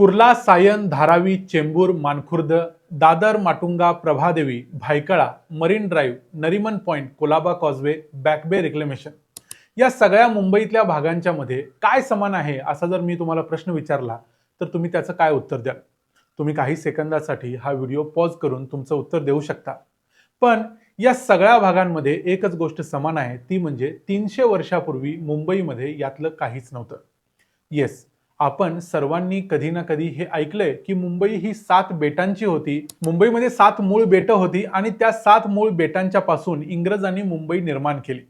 Kurla Sion Dharavi Chembur Mankhurd Dadar Matunga Prabhadevi Byculla Marine Drive Nariman Point Colaba Causeway Back Bay Reclamation. या सगळ्या मुंबईतल्या भागांच्या मध्ये काय समान आहे असा जर मी तुम्हाला प्रश्न विचारला तर तुम्ही त्याचं काय उत्तर द्याल? तुम्ही काही सेकंदासाठी हा व्हिडिओ पॉज करून तुमचं उत्तर देऊ शकता. पण या सगळ्या भागांमध्ये एकच गोष्ट समान आहे ती म्हणजे तीनशे वर्षापूर्वी मुंबईमध्ये यातलं काहीच नव्हतं. येस आपण सर्वांनी कधी ना कधी हे ऐकलंय की मुंबई ही सात बेटांची होती. मुंबईमध्ये सात मूळ बेटं होती आणि त्या सात मूळ बेटांच्या पासून इंग्रजांनी मुंबई निर्माण केली.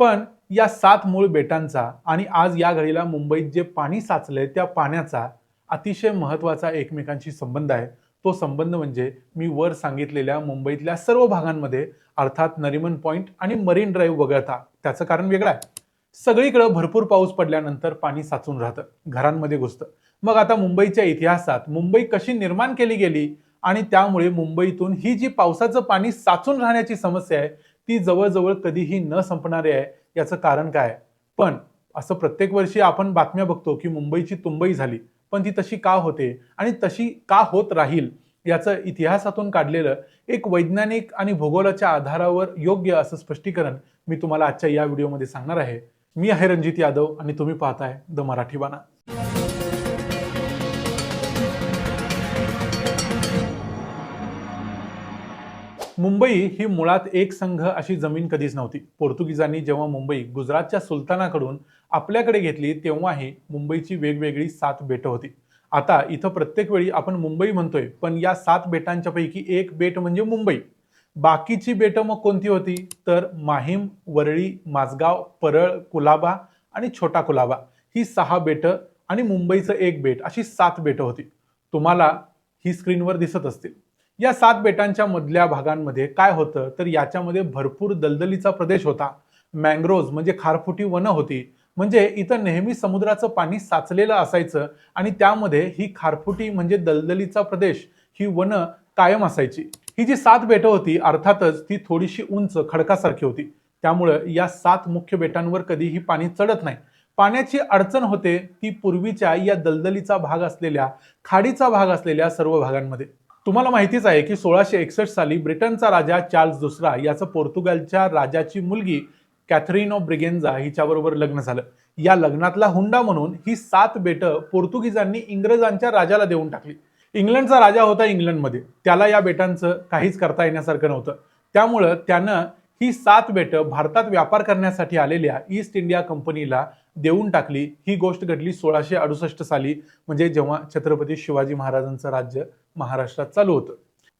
पण या सात मूळ बेटांचा आणि आज या घडीला मुंबईत जे पाणी साचलंय त्या पाण्याचा अतिशय महत्त्वाचा एकमेकांशी संबंध आहे. तो संबंध म्हणजे मी वर सांगितलेल्या मुंबईतल्या सर्व भागांमध्ये अर्थात नरिमन पॉईंट आणि मरीन ड्राईव्ह वगळता. त्याचं कारण वेगळं आहे. सगळीकडं भरपूर पाऊस पडल्यानंतर पाणी साचून राहतं घरांमध्ये घुसतं. मग आता मुंबईच्या इतिहासात मुंबई कशी निर्माण केली गेली आणि त्यामुळे मुंबईतून ही जी पावसाचं पाणी साचून राहण्याची समस्या आहे ती जवळजवळ कधीही न संपणारी आहे याचं कारण काय? पण असं प्रत्येक वर्षी आपण बातम्या बघतो की मुंबईची तुंबई झाली पण ती तशी का होते आणि तशी का होत राहील याचं इतिहासातून काढलेलं एक वैज्ञानिक आणि भूगोलाच्या आधारावर योग्य असं स्पष्टीकरण मी तुम्हाला आजच्या या व्हिडिओमध्ये सांगणार आहे. मी आहे रणजित यादव आणि तुम्ही पाहताय द मराठी बाणा. मुंबई ही मुळात एक संघ अशी जमीन कधीच नव्हती. पोर्तुगीजांनी जेव्हा मुंबई गुजरातच्या सुलतानाकडून आपल्याकडे घेतली तेव्हाही मुंबईची वेगवेगळी सात बेटं होती. आता इथं प्रत्येक वेळी आपण मुंबई म्हणतोय पण या सात बेटांच्या पैकी एक बेट म्हणजे मुंबई. बाकीची बेटं मग कोणती होती? तर माहीम वरळी माझगाव परळ कुलाबा आणि छोटा कुलाबा. ही सहा बेटं आणि मुंबईचं एक बेट अशी सात बेटं होती. तुम्हाला ही स्क्रीनवर दिसत असतील. या सात बेटांच्या मधल्या भागांमध्ये काय होतं? तर याच्यामध्ये भरपूर दलदलीचा प्रदेश होता. मँग्रोव्ज म्हणजे खारफुटी वनं होती. म्हणजे इथं नेहमी समुद्राचं पाणी साचलेलं असायचं आणि त्यामध्ये ही खारफुटी म्हणजे दलदलीचा प्रदेश ही वनं कायम असायची. ही जी सात बेटं होती अर्थातच ती थोडीशी उंच खडकासारखी होती. त्यामुळं या सात मुख्य बेटांवर कधीही पाणी चढत नाही. पाण्याची अडचण होते ती पूर्वीच्या या दलदलीचा भाग असलेल्या खाडीचा भाग असलेल्या सर्व भागांमध्ये. तुम्हाला माहितीच आहे की सोळाशे एकसष्ट साली ब्रिटनचा राजा चार्ल्स दुसरा याचं पोर्तुगालच्या राजाची मुलगी कॅथरिनो ब्रिगेन्झा हिच्याबरोबर लग्न झालं. या लग्नातला हुंडा म्हणून ही सात बेटं पोर्तुगीजांनी इंग्रजांच्या राजाला देऊन टाकली. इंग्लंडचा राजा होता इंग्लंडमध्ये. त्याला या बेटांचं काहीच करता येण्यासारखं नव्हतं. त्यामुळं त्यानं ही सात बेटं भारतात व्यापार करण्यासाठी आलेल्या ईस्ट इंडिया कंपनीला देऊन टाकली. ही गोष्ट घडली सोळाशे अडुसष्ट साली म्हणजे जेव्हा छत्रपती शिवाजी महाराजांचं राज्य महाराष्ट्रात चालू होतं.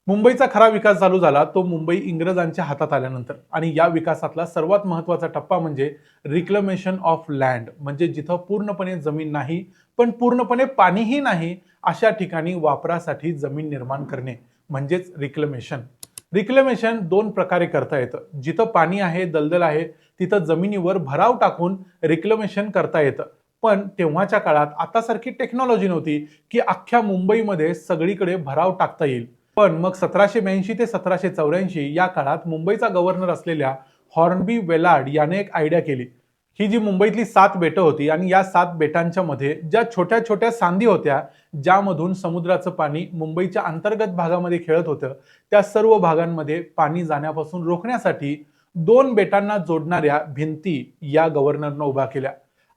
मुंबईचा खरा विकास चालू झाला तो मुंबई इंग्रजांच्या हातात आल्यानंतर. आणि या विकासातला सर्वात महत्त्वाचा टप्पा म्हणजे रिक्लमेशन ऑफ लँड म्हणजे जिथं पूर्णपणे जमीन नाही पण पूर्णपणे पाणीही नाही अशा ठिकाणी वापरासाठी जमीन निर्माण करणे. म्हणजेच रिक्लमेशन रिक्लेमेशन दोन प्रकारे करता येतं. जिथं पाणी आहे दलदल आहे तिथं जमिनीवर भराव टाकून रिक्लेमेशन करता येतं. पण तेव्हाच्या काळात आतासारखी टेक्नॉलॉजी नव्हती की अख्ख्या मुंबईमध्ये सगळीकडे भराव टाकता येईल. पण मग सतराशे ब्याऐंशी ते सतराशे चौऱ्याऐंशी या काळात मुंबईचा गव्हर्नर असलेल्या हॉर्नबी वेलाड याने एक आयडिया केली. ही जी मुंबईतली सात बेटं होती आणि या सात बेटांच्या मध्ये ज्या छोट्या छोट्या सांधी होत्या ज्यामधून समुद्राचं पाणी मुंबईच्या अंतर्गत भागामध्ये खेळत होतं त्या सर्व भागांमध्ये पाणी जाण्यापासून रोखण्यासाठी दोन बेटांना जोडणाऱ्या भिंती या गव्हर्नरनं उभा केल्या.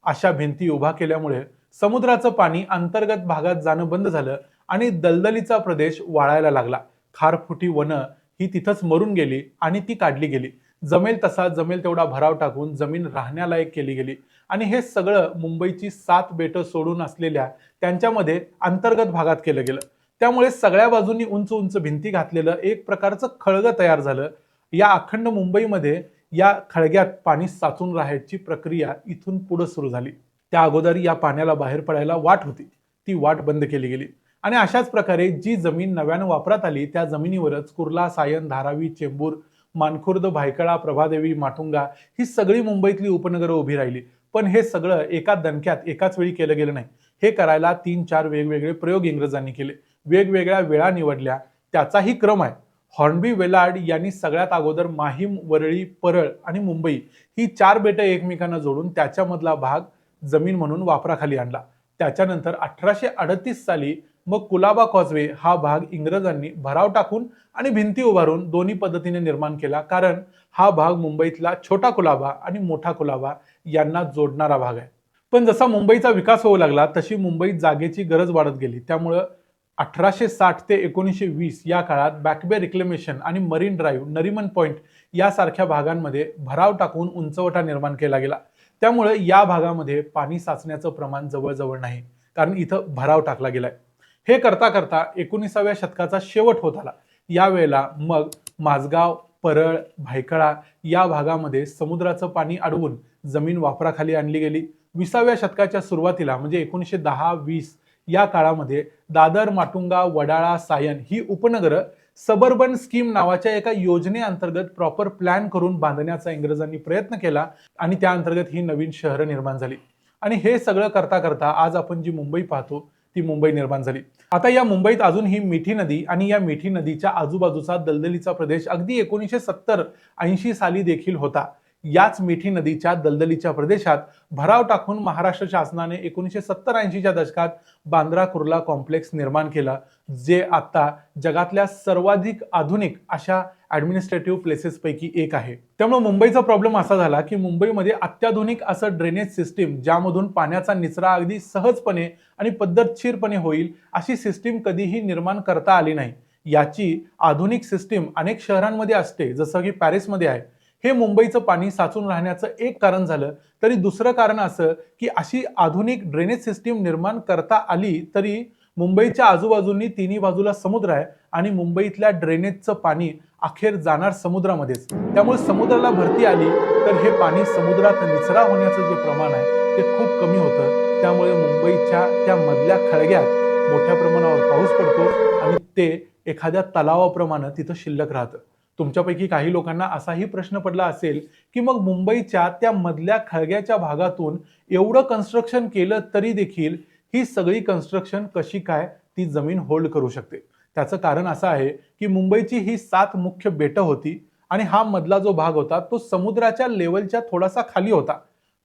अशा भिंती उभा केल्यामुळे समुद्राचं पाणी अंतर्गत भागात जाणं बंद झालं. आणि दलदलीचा प्रदेश वाळायला लागला. खारफुटी वनं ही तिथंच मरून गेली आणि ती काढली गेली. जमेल तसा जमेल तेवढा भराव टाकून जमीन राहण्यालायक केली गेली. आणि हे सगळं मुंबईची सात बेटं सोडून असलेल्या त्यांच्यामध्ये अंतर्गत भागात केलं गेलं. त्यामुळे सगळ्या बाजूंनी उंच उंच भिंती घातलेलं एक प्रकारचं खळगं तयार झालं. या अखंड मुंबईमध्ये या खळग्यात पाणी साचून राहायची प्रक्रिया इथून पुढे सुरू झाली. त्या अगोदर या पाण्याला बाहेर पडायला वाट होती. ती वाट बंद केली गेली. आणि अशाच प्रकारे जी जमीन नव्यानं वापरात आली त्या जमिनीवरच कुर्ला सायन धारावी चेंबूर मानखुर्द भायखळा प्रभादेवी माटुंगा ही सगळी मुंबईतली उपनगरं उभी राहिली. पण हे सगळं एका दणक्यात एकाच वेळी केलं गेलं नाही. हे करायला तीन चार वेगवेगळे प्रयोग इंग्रजांनी केले. वेगवेगळ्या वेळा निवडल्या. त्याचाही क्रम आहे. हॉर्नबी वेलार्ड यांनी सगळ्यात अगोदर माहीम वरळी परळ आणि मुंबई ही चार बेटं एकमेकांना जोडून त्याच्यामधला भाग जमीन म्हणून वापराखाली आणला. त्याच्यानंतर अठराशे अडतीस साली मग कुलाबा कॉजवे हा भाग इंग्रजांनी भराव टाकून आणि भिंती उभारून दोन्ही पद्धतीने निर्माण केला. कारण हा भाग मुंबईतला छोटा कुलाबा आणि मोठा कुलाबा यांना जोडणारा भाग आहे. पण जसा मुंबईचा विकास होऊ लागला तशी मुंबईत जागेची गरज वाढत गेली. त्यामुळं अठराशे साठ ते एकोणीसशे वीस या काळात बॅकबे रिक्लेमेशन आणि मरीन ड्राईव्ह नरिमन पॉईंट यासारख्या भागांमध्ये भराव टाकून उंचवटा निर्माण केला गेला. त्यामुळे या भागामध्ये पाणी साचण्याचं प्रमाण जवळजवळ नाही. कारण इथं भराव टाकला गेलाय. हे करता करता एकोणीसाव्या शतकाचा शेवट होत आला. यावेळेला मग माझगाव परळ भायखळा या भागामध्ये समुद्राचं पाणी अडवून जमीन वापराखाली आणली गेली. विसाव्या शतकाच्या सुरुवातीला म्हणजे एकोणीसशे दहा वीस या काळामध्ये दादर माटुंगा वडाळा सायन ही उपनगरं सबर्बन स्कीम नावाच्या एका योजनेअंतर्गत प्रॉपर प्लॅन करून बांधण्याचा इंग्रजांनी प्रयत्न केला आणि त्या अंतर्गत ही नवीन शहरं निर्माण झाली. आणि हे सगळं करता करता आज आपण जी मुंबई पाहतो ती मुंबई निर्माण झाली. आता या मुंबईत अजून ही मिठी नदी आणि या मिठी नदीच्या आजूबाजूचा दलदलीचा प्रदेश अगदी एकोणीसशे सत्तर ऐंशी साली देखील होता. याच मिठी नदीच्या दलदलीच्या प्रदेशात भराव टाकून महाराष्ट्र शासनाने एकोणीसशे सत्तर ऐंशीच्या दशकात बांद्रा कुर्ला कॉम्प्लेक्स निर्माण केला जे आता जगातल्या सर्वाधिक आधुनिक अशा ॲडमिनिस्ट्रेटिव्ह प्लेसेसपैकी एक आहे. त्यामुळे मुंबईचा प्रॉब्लेम असा झाला की मुंबईमध्ये अत्याधुनिक असं ड्रेनेज सिस्टीम ज्यामधून पाण्याचा निचरा अगदी सहजपणे आणि पद्धतशीरपणे होईल अशी सिस्टीम कधीही निर्माण करता आली नाही. याची आधुनिक सिस्टीम अनेक शहरांमध्ये असते जसं की पॅरिसमध्ये आहे. हे मुंबईचं पाणी साचून राहण्याचं एक कारण झालं तरी दुसरं कारण असं की अशी आधुनिक ड्रेनेज सिस्टीम निर्माण करता आली तरी मुंबईच्या आजूबाजूंनी तिन्ही बाजूला समुद्र आहे आणि मुंबईतल्या ड्रेनेजचं पाणी अखेर जाणार समुद्रामध्येच. त्यामुळे समुद्राला भरती आली तर हे पाणी समुद्रात निचरा होण्याचं जे प्रमाण आहे ते खूप कमी होतं. त्यामुळे मुंबईच्या त्या मधल्या खळग्यात मोठ्या प्रमाणावर पाऊस पडतो आणि ते एखाद्या तलावाप्रमाणे तिथं शिल्लक राहतं. तुमच्यापैकी काही लोकांना असाही प्रश्न पडला असेल की मग मुंबईच्या त्या मधल्या खळग्याच्या भागातून एवढं कन्स्ट्रक्शन केलं तरी देखील ही सगळी कन्स्ट्रक्शन कशी काय ती जमीन होल्ड करू शकते? त्याचं कारण असं आहे की मुंबईची ही सात मुख्य बेटं होती आणि हा मधला जो भाग होता तो समुद्राच्या लेवलच्या थोडासा खाली होता.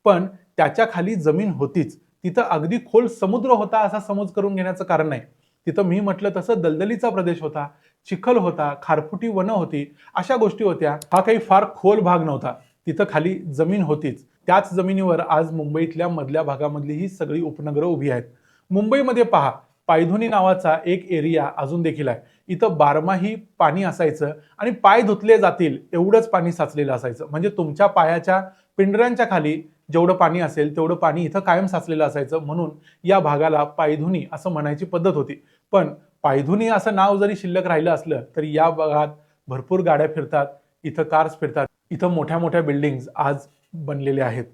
पण त्याच्याखाली जमीन होतीच. तिथं अगदी खोल समुद्र होता असा समज करून घेण्याचं कारण नाही. तिथं मी म्हटलं तसं दलदलीचा प्रदेश होता चिखल होता खारफुटी वनं होती अशा गोष्टी होत्या. हा काही फार खोल भाग नव्हता. तिथं खाली जमीन होतीच. त्याच जमिनीवर आज मुंबईतल्या मधल्या भागामधली ही सगळी उपनगरं उभी आहेत. मुंबईमध्ये पहा पायधुनी नावाचा एक एरिया अजून देखील आहे. इथं बारमाही पाणी असायचं आणि पाय धुतले जातील एवढंच पाणी साचलेलं असायचं. म्हणजे तुमच्या पायाच्या पिंडऱ्यांच्या खाली जेवढं पाणी असेल तेवढं पाणी इथं कायम साचलेलं असायचं म्हणून या भागाला पायधुनी असं म्हणायची पद्धत होती. पण पायधुनी असं नाव जरी शिल्लक राहिलं असलं तरी या भागात भरपूर गाड्या फिरतात इथं कार्स फिरतात इथं मोठ्या मोठ्या बिल्डिंग्स आज बनलेले आहेत.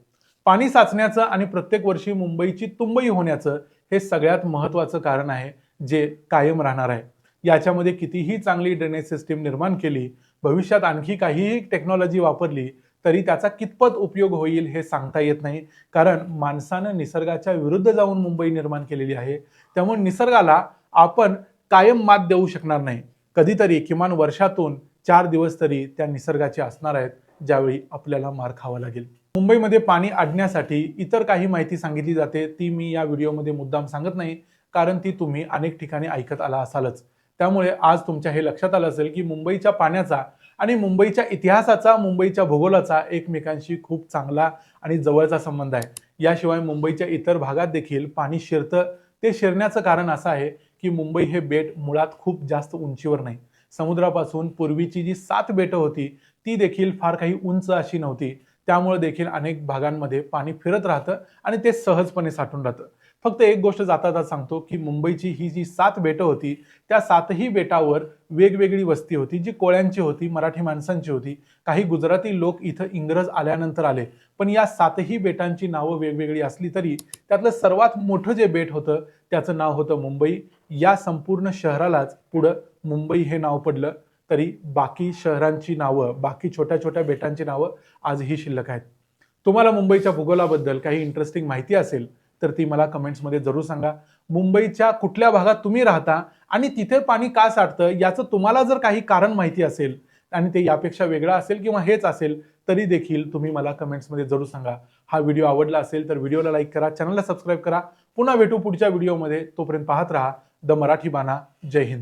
पाणी साचण्याचं आणि प्रत्येक वर्षी मुंबईची तुंबई होण्याचं हे सगळ्यात महत्त्वाचं कारण आहे जे कायम राहणार आहे. याच्यामध्ये कितीही चांगली ड्रेनेज सिस्टीम निर्माण केली भविष्यात आणखी काहीही टेक्नॉलॉजी वापरली तरी त्याचा कितपत उपयोग होईल हे सांगता येत नाही. कारण माणसानं निसर्गाच्या विरुद्ध जाऊन मुंबई निर्माण केलेली आहे. त्यामुळे निसर्गाला आपण कायम मात देऊ शकणार नाही. कधीतरी किमान वर्षातून चार दिवस तरी त्या निसर्गाचे असणार आहेत ज्यावेळी आपल्याला मार खावा लागेल. मुंबईमध्ये पाणी आडण्यासाठी इतर काही माहिती सांगितली जाते ती मी या व्हिडिओमध्ये मुद्दाम सांगत नाही कारण ती तुम्ही अनेक ठिकाणी ऐकत आला असालच. त्यामुळे आज तुमच्या हे लक्षात आलं असेल की मुंबईच्या पाण्याचा आणि मुंबईच्या इतिहासाचा मुंबईच्या भूगोलाचा एकमेकांशी खूप चांगला आणि जवळचा संबंध आहे. याशिवाय मुंबईच्या इतर भागात देखील पाणी शिरतं ते शिरण्याचं कारण असं आहे की मुंबई हे बेट मुळात खूप जास्त उंचीवर नाही. समुद्रापासून पूर्वीची जी सात बेटं होती ती देखील फार काही उंच अशी नव्हती. त्यामुळे देखील अनेक भागांमध्ये पाणी फिरत राहतं आणि ते सहजपणे साठून राहतं. फक्त एक गोष्ट जाता सांगतो की मुंबईची ही जी सात बेटं होती त्या सातही बेटावर वेगवेगळी वस्ती होती जी कोळ्यांची होती मराठी माणसांची होती. काही गुजराती लोक इथं इंग्रज आल्यानंतर आले. पण या सातही बेटांची नावं वेगवेगळी असली तरी त्यातलं सर्वात मोठं जे बेट होतं त्याचं नाव होतं मुंबई. या संपूर्ण शहरालाच पुढं मुंबई हे नाव पडलं तरी बाकी शहरांची नावं बाकी छोट्या छोट्या बेटांची नावं आजही शिल्लक आहेत. तुम्हाला मुंबईच्या भूगोलाबद्दल काही इंटरेस्टिंग माहिती असेल तर ती मला कमेंट्समध्ये जरूर सांगा. मुंबईच्या कुठल्या भागात तुम्ही राहता आणि तिथे पाणी का साठतं याचं तुम्हाला जर काही कारण माहिती असेल आणि ते यापेक्षा वेगळं असेल किंवा हेच असेल तरी देखील तुम्ही मला कमेंट्समध्ये जरूर सांगा. हा व्हिडिओ आवडला असेल तर व्हिडिओला लाईक करा चॅनलला सबस्क्राईब करा. पुन्हा भेटू पुढच्या व्हिडिओमध्ये. तोपर्यंत पाहत राहा. द मराठी बाणा जय हिंद.